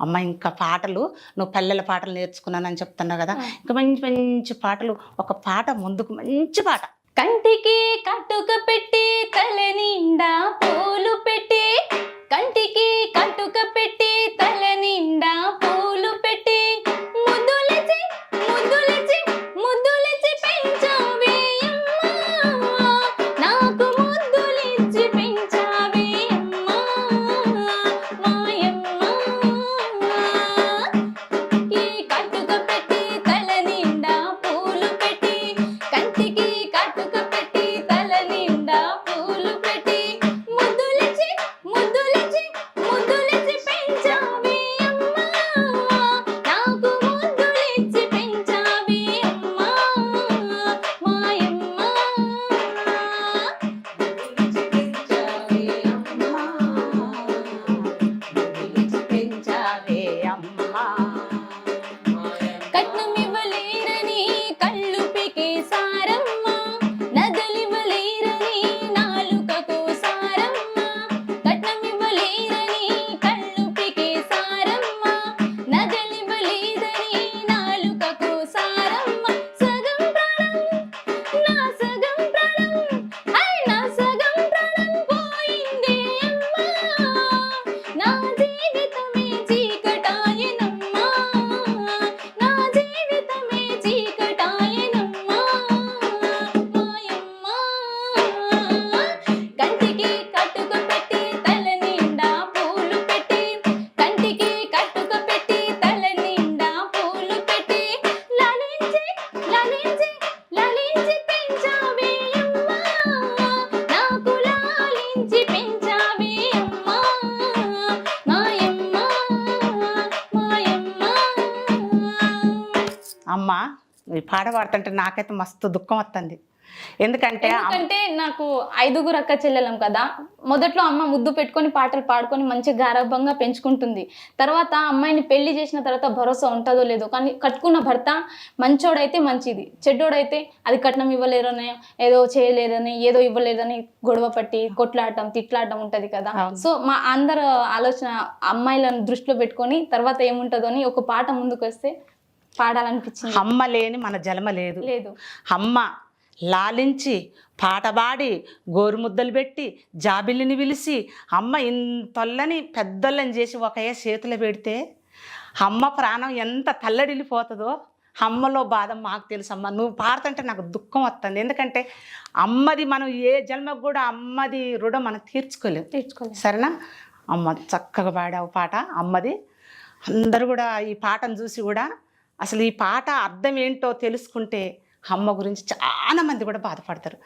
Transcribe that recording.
అమ్మ ఇంకా పాటలు నువ్వు పల్లెల పాటలు నేర్చుకున్నానని చెప్తున్నావు కదా. ఇంకా మంచి మంచి పాటలు ఒక పాట ముందుకు మంచి పాట. కంటికి కట్టుక పెట్టి తల నిండా పూలు పెట్టి అమ్మ ఈ పాట పాడుతుంటే నాకైతే మస్తు దుఃఖం వస్తుంది ఎందుకంటే నాకు ఐదుగురు అక్క చెల్లెలం కదా మొదట్లో అమ్మ ముద్దు పెట్టుకొని పాటలు పాడుకొని మంచిగా గారభంగా పెంచుకుంటుంది. తర్వాత అమ్మాయిని పెళ్ళి చేసిన తర్వాత భరోసా ఉంటుందో లేదో కానీ కట్టుకున్న భర్త మంచోడైతే మంచిది చెడ్డోడైతే అది కట్నం ఇవ్వలేరని ఏదో చేయలేదని ఏదో ఇవ్వలేదని గొడవ పట్టి కొట్లాడటం తిట్లాడటం ఉంటది కదా. సో మా అందరు ఆలోచన అమ్మాయిలను దృష్టిలో పెట్టుకొని తర్వాత ఏముంటుందో అని ఒక పాట ముందుకు వస్తే పాడాలనిపించింది. అమ్మ లేని మన జన్మ లేదు. లేదు. అమ్మ లాలించి పాట పాడి గోరుముద్దలు పెట్టి జాబిల్లిని పిలిచి అమ్మ ఇంతొల్లని పెద్దోళ్ళని చేసి ఒకయే చేతిలో పెడితే అమ్మ ప్రాణం ఎంత తల్లడిల్లిపోతుందో అమ్మలో బాధ మాకు తెలుసు అమ్మ. నువ్వు పాడుతుంటే నాకు దుఃఖం వస్తుంది. ఎందుకంటే అమ్మది మనం ఏ జన్మకు కూడా అమ్మది రుణం మనం తీర్చుకోలేము తీర్చుకోలేదు సరేనా? అమ్మ చక్కగా పాడావు పాట. అమ్మది అందరూ కూడా ఈ పాటను చూసి కూడా అసలు ఈ పాట అర్థం ఏంటో తెలుసుకుంటే అమ్మ గురించి చాలా మంది కూడా బాధపడతారు.